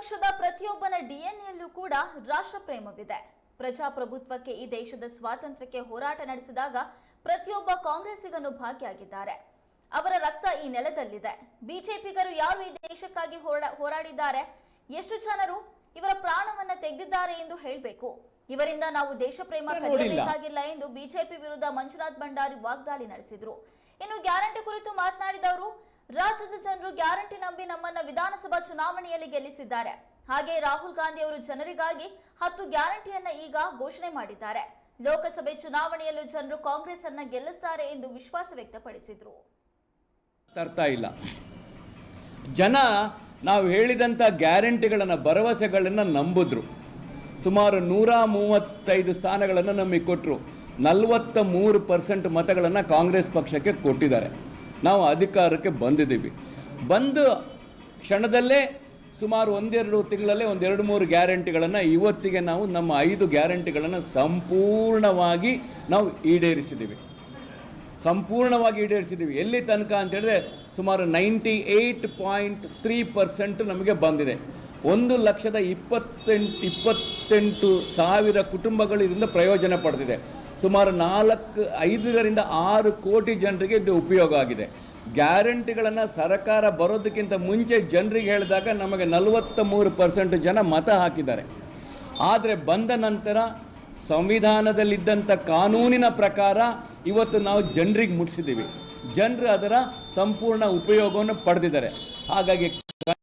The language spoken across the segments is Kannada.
ಪಕ್ಷದ ಪ್ರತಿಯೊಬ್ಬನ ಡಿಎನ್ಎಲ್ಲೂ ಕೂಡ ರಾಷ್ಟ್ರಪ್ರೇಮವಿದೆ. ಪ್ರಜಾಪ್ರಭುತ್ವಕ್ಕೆ ಈ ದೇಶದ ಸ್ವಾತಂತ್ರ್ಯಕ್ಕೆ ಹೋರಾಟ ನಡೆಸಿದಾಗ ಪ್ರತಿಯೊಬ್ಬ ಕಾಂಗ್ರೆಸ್ಸಿಗನು ಭಾಗಿಯಾಗಿದ್ದಾರೆ. ಅವರ ರಕ್ತ ಈ ನೆಲದಲ್ಲಿದೆ. ಬಿಜೆಪಿಗರು ಯಾವ ಈ ದೇಶಕ್ಕಾಗಿ ಹೋರಾ- ಹೋರಾಡಿದ್ದಾರೆ? ಎಷ್ಟು ಜನರು ಇವರ ಪ್ರಾಣವನ್ನ ತೆಗೆದಿದ್ದಾರೆ ಎಂದು ಹೇಳಬೇಕು. ಇವರಿಂದ ನಾವು ದೇಶ ಪ್ರೇಮ ಕಲಿಯಬೇಕಾಗಿಲ್ಲ ಎಂದು ಬಿಜೆಪಿ ವಿರುದ್ಧ ಮಂಜುನಾಥ್ ಭಂಡಾರಿ ವಾಗ್ದಾಳಿ ನಡೆಸಿದ್ರು. ಇನ್ನು ಗ್ಯಾರಂಟಿ ಕುರಿತು ಮಾತನಾಡಿದವರು ರಾಜ್ಯದ ಜನರು ಗ್ಯಾರಂಟಿ ನಂಬಿ ನಮ್ಮನ್ನ ವಿಧಾನಸಭಾ ಚುನಾವಣೆಯಲ್ಲಿ ಗೆಲ್ಲಿಸಿದ್ದಾರೆ. ಹಾಗೆ ರಾಹುಲ್ ಗಾಂಧಿ ಅವರು ಜನರಿಗಾಗಿ ಹತ್ತು ಗ್ಯಾರಂಟಿಯನ್ನ ಈಗ ಘೋಷಣೆ ಮಾಡಿದ್ದಾರೆ. ಲೋಕಸಭೆ ಚುನಾವಣೆಯಲ್ಲೂ ಜನರು ಕಾಂಗ್ರೆಸ್ ಅನ್ನ ಗೆಲ್ಲಿಸ್ತಾರೆ ಎಂದು ವಿಶ್ವಾಸ ವ್ಯಕ್ತಪಡಿಸಿದ್ರು. ತರ್ತಾ ಇಲ್ಲ. ಜನ ನಾವು ಹೇಳಿದಂಥ ಗ್ಯಾರಂಟಿಗಳನ್ನು, ಭರವಸೆಗಳನ್ನು ನಂಬಿದ್ರು. ಸುಮಾರು ನೂರ ಮೂವತ್ತೈದು ಸ್ಥಾನಗಳನ್ನು ನಮಗೆ ಕೊಟ್ಟರು ನಲವತ್ತ ಮೂರು ಪರ್ಸೆಂಟ್ ಮತಗಳನ್ನು ಕಾಂಗ್ರೆಸ್ ಪಕ್ಷಕ್ಕೆ ಕೊಟ್ಟಿದ್ದಾರೆ. ನಾವು ಅಧಿಕಾರಕ್ಕೆ ಬಂದಿದ್ದೀವಿ. ಬಂದು ಕ್ಷಣದಲ್ಲೇ ಸುಮಾರು ಒಂದೆರಡು ತಿಂಗಳಲ್ಲೇ ಒಂದೆರಡು ಮೂರು ಗ್ಯಾರಂಟಿಗಳನ್ನು ಇವತ್ತಿಗೆ ನಾವು ನಮ್ಮ ಐದು ಗ್ಯಾರಂಟಿಗಳನ್ನು ಸಂಪೂರ್ಣವಾಗಿ ನಾವು ಈಡೇರಿಸಿದ್ದೀವಿ. ಸಂಪೂರ್ಣವಾಗಿ ಈಡೇರಿಸಿದ್ದೀವಿ. ಎಲ್ಲಿ ತನಕ ಅಂತ ಹೇಳಿದ್ರೆ ಸುಮಾರು ninety eight point three percent ನಮಗೆ ಬಂದಿದೆ. ಒಂದು ಲಕ್ಷದ ಇಪ್ಪತ್ತೆಂಟು ಇಪ್ಪತ್ತೆಂಟು ಸಾವಿರ ಕುಟುಂಬಗಳು ಇದರಿಂದ ಪ್ರಯೋಜನ ಪಡೆದಿದೆ. ಸುಮಾರು ನಾಲ್ಕು, ಐದರಿಂದ ಆರು ಕೋಟಿ ಜನರಿಗೆ ಇದು ಉಪಯೋಗ ಆಗಿದೆ. ಗ್ಯಾರಂಟಿಗಳನ್ನು ಸರ್ಕಾರ ಬರೋದಕ್ಕಿಂತ ಮುಂಚೆ ಜನರಿಗೆ ಹೇಳಿದಾಗ ನಮಗೆ ನಲವತ್ತ ಮೂರು ಪರ್ಸೆಂಟ್ ಜನ ಮತ ಹಾಕಿದ್ದಾರೆ. ಆದರೆ ಬಂದ ನಂತರ ಸಂವಿಧಾನದಲ್ಲಿದ್ದಂಥ ಕಾನೂನಿನ ಪ್ರಕಾರ ಇವತ್ತು ನಾವು ಜನರಿಗೆ ಮುಟ್ಟಿಸಿದ್ದೀವಿ ಜನರು ಅದರ ಸಂಪೂರ್ಣ ಉಪಯೋಗವನ್ನು ಪಡೆದಿದ್ದಾರೆ. ಹಾಗಾಗಿ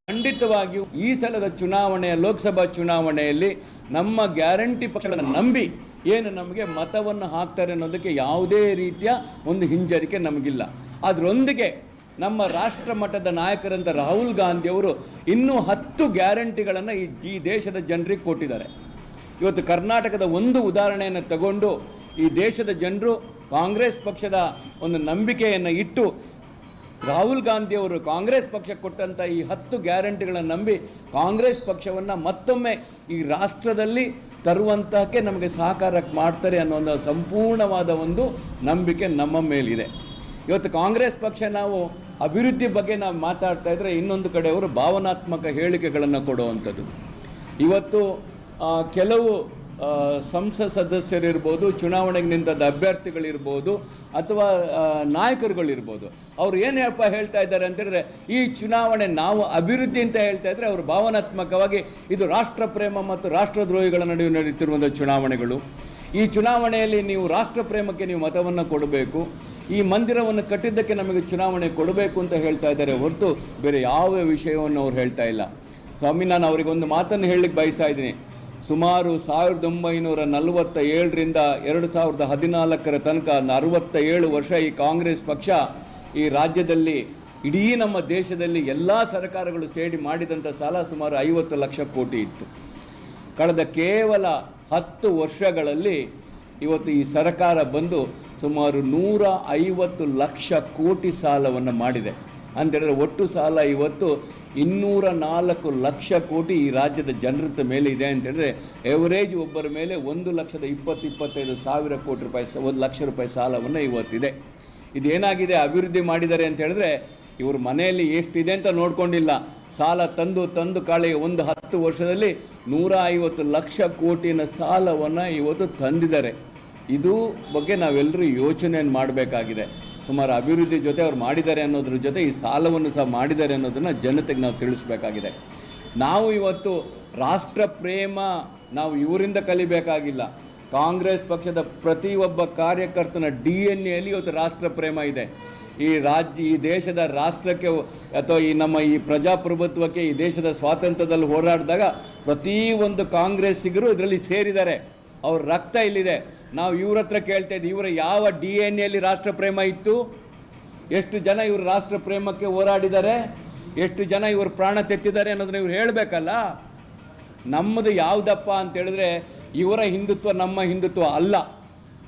ಖಂಡಿತವಾಗಿಯೂ ಈ ಸಲದ ಚುನಾವಣೆಯ, ಲೋಕಸಭಾ ಚುನಾವಣೆಯಲ್ಲಿ ನಮ್ಮ ಗ್ಯಾರಂಟಿ ಪಕ್ಷಗಳನ್ನು ನಂಬಿ ಏನು ನಮಗೆ ಮತವನ್ನು ಹಾಕ್ತಾರೆ ಅನ್ನೋದಕ್ಕೆ ಯಾವುದೇ ರೀತಿಯ ಒಂದು ಹಿಂಜರಿಕೆ ನಮಗಿಲ್ಲ. ಅದರೊಂದಿಗೆ ನಮ್ಮ ರಾಷ್ಟ್ರ ಮಟ್ಟದ ನಾಯಕರಂತ ರಾಹುಲ್ ಗಾಂಧಿಯವರು ಇನ್ನೂ ಹತ್ತು ಗ್ಯಾರಂಟಿಗಳನ್ನು ಈ ದೇಶದ ಜನರಿಗೆ ಕೊಟ್ಟಿದ್ದಾರೆ. ಇವತ್ತು ಕರ್ನಾಟಕದ ಒಂದು ಉದಾಹರಣೆಯನ್ನು ತಗೊಂಡು ಈ ದೇಶದ ಜನರು ಕಾಂಗ್ರೆಸ್ ಪಕ್ಷದ ಒಂದು ನಂಬಿಕೆಯನ್ನು ಇಟ್ಟು ರಾಹುಲ್ ಗಾಂಧಿಯವರು ಕಾಂಗ್ರೆಸ್ ಪಕ್ಷ ಕೊಟ್ಟಂಥ ಈ ಹತ್ತು ಗ್ಯಾರಂಟಿಗಳನ್ನು ನಂಬಿ ಕಾಂಗ್ರೆಸ್ ಪಕ್ಷವನ್ನು ಮತ್ತೊಮ್ಮೆ ಈ ರಾಷ್ಟ್ರದಲ್ಲಿ ತರುವಂತಹಕ್ಕೆ ನಮಗೆ ಸಹಕಾರಕ್ಕೆ ಮಾಡ್ತಾರೆ ಅನ್ನೋ ಒಂದು ಸಂಪೂರ್ಣವಾದ ಒಂದು ನಂಬಿಕೆ ನಮ್ಮ ಮೇಲಿದೆ. ಇವತ್ತು ಕಾಂಗ್ರೆಸ್ ಪಕ್ಷ ನಾವು ಅಭಿವೃದ್ಧಿ ಬಗ್ಗೆ ನಾವು ಮಾತಾಡ್ತಾ ಇದ್ದರೆ ಇನ್ನೊಂದು ಕಡೆ ಅವರು ಭಾವನಾತ್ಮಕ ಹೇಳಿಕೆಗಳನ್ನು ಕೊಡುವಂಥದ್ದು. ಇವತ್ತು ಕೆಲವು ಸಂಸತ್ ಸದಸ್ಯರಿರ್ಬೋದು, ಚುನಾವಣೆಗೆ ನಿಂತದ ಅಭ್ಯರ್ಥಿಗಳಿರ್ಬೋದು, ಅಥವಾ ನಾಯಕರುಗಳಿರ್ಬೋದು. ಅವ್ರು ಏನು ಹೇಳ್ತಾ ಇದ್ದಾರೆ ಅಂತೇಳಿದ್ರೆ ಈ ಚುನಾವಣೆ ನಾವು ಅಭಿವೃದ್ಧಿ ಅಂತ ಹೇಳ್ತಾ ಇದ್ದರೆ ಅವರು ಭಾವನಾತ್ಮಕವಾಗಿ ಇದು ರಾಷ್ಟ್ರ ಪ್ರೇಮ ಮತ್ತು ರಾಷ್ಟ್ರದ್ರೋಹಿಗಳ ನಡುವೆ ನಡೆಯುತ್ತಿರುವಂಥ ಚುನಾವಣೆಗಳು. ಈ ಚುನಾವಣೆಯಲ್ಲಿ ನೀವು ರಾಷ್ಟ್ರ ಪ್ರೇಮಕ್ಕೆ ನೀವು ಮತವನ್ನು ಕೊಡಬೇಕು. ಈ ಮಂದಿರವನ್ನು ಕಟ್ಟಿದ್ದಕ್ಕೆ ನಮಗೆ ಚುನಾವಣೆ ಕೊಡಬೇಕು ಅಂತ ಹೇಳ್ತಾ ಇದ್ದಾರೆ ಹೊರತು ಬೇರೆ ಯಾವ ವಿಷಯವನ್ನು ಅವ್ರು ಹೇಳ್ತಾ ಇಲ್ಲ. ಸ್ವಾಮಿ, ನಾನು ಅವರಿಗೆ ಒಂದು ಮಾತನ್ನು ಹೇಳಲಿಕ್ಕೆ ಬಯಸ್ತಾ ಇದ್ದೀನಿ. ಸುಮಾರು ಸಾವಿರದ ಒಂಬೈನೂರ ನಲವತ್ತ ಏಳರಿಂದ ಎರಡು ಸಾವಿರದ ಹದಿನಾಲ್ಕರ ತನಕ ಅರವತ್ತ ಏಳು ವರ್ಷ ಈ ಕಾಂಗ್ರೆಸ್ ಪಕ್ಷ ಈ ರಾಜ್ಯದಲ್ಲಿ, ಇಡೀ ನಮ್ಮ ದೇಶದಲ್ಲಿ ಎಲ್ಲ ಸರ್ಕಾರಗಳು ಸೇರಿ ಮಾಡಿದಂಥ ಸಾಲ ಸುಮಾರು ಐವತ್ತು ಲಕ್ಷ ಕೋಟಿ ಇತ್ತು. ಕಳೆದ ಕೇವಲ ಹತ್ತು ವರ್ಷಗಳಲ್ಲಿ ಇವತ್ತು ಈ ಸರ್ಕಾರ ಬಂದು ಸುಮಾರು ನೂರ ಐವತ್ತು ಲಕ್ಷ ಕೋಟಿ ಸಾಲವನ್ನು ಮಾಡಿದೆ. ಅಂತೇಳಿದ್ರೆ ಒಟ್ಟು ಸಾಲ ಇವತ್ತು ಇನ್ನೂರ ನಾಲ್ಕು ಲಕ್ಷ ಕೋಟಿ ಈ ರಾಜ್ಯದ ಜನರ ಮೇಲೆ ಇದೆ ಅಂತೇಳಿದ್ರೆ ಎವರೇಜ್ ಒಬ್ಬರ ಮೇಲೆ ಒಂದು ಲಕ್ಷದ ಇಪ್ಪತ್ತು ಇಪ್ಪತ್ತೈದು ಸಾವಿರ ಕೋಟಿ ರೂಪಾಯಿ ಒಂದು ಲಕ್ಷ ರೂಪಾಯಿ ಸಾಲವನ್ನು ಇವತ್ತಿದೆ. ಇದೇನಾಗಿದೆ, ಅಭಿವೃದ್ಧಿ ಮಾಡಿದ್ದಾರೆ ಅಂತ ಹೇಳಿದ್ರೆ, ಇವರು ಮನೆಯಲ್ಲಿ ಎಷ್ಟಿದೆ ಅಂತ ನೋಡ್ಕೊಂಡಿಲ್ಲ. ಸಾಲ ತಂದು ತಂದು ಕಾಳೆ ಒಂದು ಹತ್ತು ವರ್ಷದಲ್ಲಿ ನೂರ ಐವತ್ತು ಲಕ್ಷ ಕೋಟಿನ ಸಾಲವನ್ನು ಇವತ್ತು ತಂದಿದ್ದಾರೆ. ಇದು ಬಗ್ಗೆ ನಾವೆಲ್ಲರೂ ಯೋಚನೆಯನ್ನು ಮಾಡಬೇಕಾಗಿದೆ. ಸುಮಾರು ಅಭಿವೃದ್ಧಿ ಜೊತೆ ಅವ್ರು ಮಾಡಿದ್ದಾರೆ ಅನ್ನೋದ್ರ ಜೊತೆ ಈ ಸಾಲವನ್ನು ಸಹ ಮಾಡಿದ್ದಾರೆ ಅನ್ನೋದನ್ನು ಜನತೆಗೆ ನಾವು ತಿಳಿಸ್ಬೇಕಾಗಿದೆ. ನಾವು ಇವತ್ತು ರಾಷ್ಟ್ರ ಪ್ರೇಮ ನಾವು ಇವರಿಂದ ಕಲಿಬೇಕಾಗಿಲ್ಲ. ಕಾಂಗ್ರೆಸ್ ಪಕ್ಷದ ಪ್ರತಿಯೊಬ್ಬ ಕಾರ್ಯಕರ್ತನ ಡಿ ಎನ್ ಎಲ್ಲಿ ಇವತ್ತು ರಾಷ್ಟ್ರ ಪ್ರೇಮ ಇದೆ. ಈ ರಾಜ್ಯ, ಈ ದೇಶದ ರಾಷ್ಟ್ರಕ್ಕೆ ಅಥವಾ ಈ ನಮ್ಮ ಈ ಪ್ರಜಾಪ್ರಭುತ್ವಕ್ಕೆ ಈ ದೇಶದ ಸ್ವಾತಂತ್ರ್ಯದಲ್ಲಿ ಹೋರಾಡಿದಾಗ ಪ್ರತಿಯೊಂದು ಕಾಂಗ್ರೆಸ್ಸಿಗರು ಇದರಲ್ಲಿ ಸೇರಿದ್ದಾರೆ. ಅವ್ರ ರಕ್ತ ಇಲ್ಲಿದೆ. ನಾವು ಇವ್ರ ಹತ್ರ ಕೇಳ್ತಾ ಇದ್ದೀವಿ ಇವರ ಯಾವ ಡಿ ಎನ್ ಎಲ್ಲಿ ರಾಷ್ಟ್ರ ಪ್ರೇಮ ಇತ್ತು? ಎಷ್ಟು ಜನ ಇವರು ರಾಷ್ಟ್ರ ಪ್ರೇಮಕ್ಕೆ ಹೋರಾಡಿದ್ದಾರೆ? ಎಷ್ಟು ಜನ ಇವರು ಪ್ರಾಣ ತೆತ್ತಿದ್ದಾರೆ ಅನ್ನೋದನ್ನ ಇವ್ರು ಹೇಳಬೇಕಲ್ಲ? ನಮ್ಮದು ಯಾವುದಪ್ಪ ಅಂತ ಹೇಳಿದ್ರೆ, ಇವರ ಹಿಂದುತ್ವ ನಮ್ಮ ಹಿಂದುತ್ವ ಅಲ್ಲ.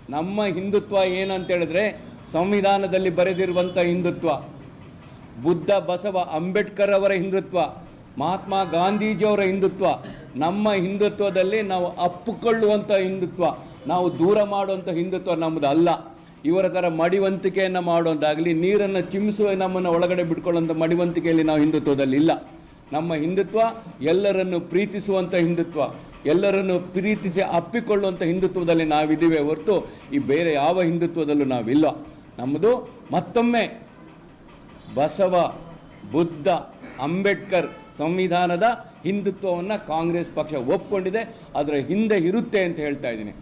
ನಮ್ಮ ಹಿಂದುತ್ವ ಏನು ಹೇಳಿದ್ರೆ ಸಂವಿಧಾನದಲ್ಲಿ ಬರೆದಿರುವಂಥ ಹಿಂದುತ್ವ. ಬುದ್ಧ ಬಸವ ಅಂಬೇಡ್ಕರ್ ಅವರ ಹಿಂದುತ್ವ. ಮಹಾತ್ಮ ಗಾಂಧೀಜಿಯವರ ಹಿಂದುತ್ವ, ನಮ್ಮ ಹಿಂದುತ್ವದಲ್ಲಿ ನಾವು ಅಪ್ಪುಕೊಳ್ಳುವಂಥ ಹಿಂದುತ್ವ, ನಾವು ದೂರ ಮಾಡುವಂಥ ಹಿಂದುತ್ವ ನಮ್ಮದು ಅಲ್ಲ. ಇವರ ಥರ ಮಡಿವಂತಿಕೆಯನ್ನು ಮಾಡುವಂತಾಗಲಿ, ನೀರನ್ನು ಚಿಮ್ಮಿಸುವ ನಮ್ಮನ್ನು ಒಳಗಡೆ ಬಿಟ್ಕೊಳ್ಳುವಂಥ ಮಡಿವಂತಿಕೆಯಲ್ಲಿ ನಾವು ಹಿಂದುತ್ವದಲ್ಲಿ ಇಲ್ಲ. ನಮ್ಮ ಹಿಂದುತ್ವ ಎಲ್ಲರನ್ನು ಪ್ರೀತಿಸುವಂಥ ಹಿಂದುತ್ವ, ಎಲ್ಲರನ್ನು ಪ್ರೀತಿಸಿ ಅಪ್ಪಿಕೊಳ್ಳುವಂಥ ಹಿಂದುತ್ವದಲ್ಲಿ ನಾವಿದ್ದೀವಿ ಹೊರತು ಈ ಬೇರೆ ಯಾವ ಹಿಂದುತ್ವದಲ್ಲೂ ನಾವಿಲ್ಲ. ನಮ್ಮದು ಮತ್ತೊಮ್ಮೆ ಬಸವ, ಬುದ್ಧ, ಅಂಬೇಡ್ಕರ್ ಸಂವಿಧಾನದ ಹಿಂದುತ್ವವನ್ನು ಕಾಂಗ್ರೆಸ್ ಪಕ್ಷ ಒಪ್ಕೊಂಡಿದೆ ಅದರ ಹಿಂದೆ ಇರುತ್ತೆ ಅಂತ ಹೇಳ್ತಾ ಇದ್ದೀನಿ.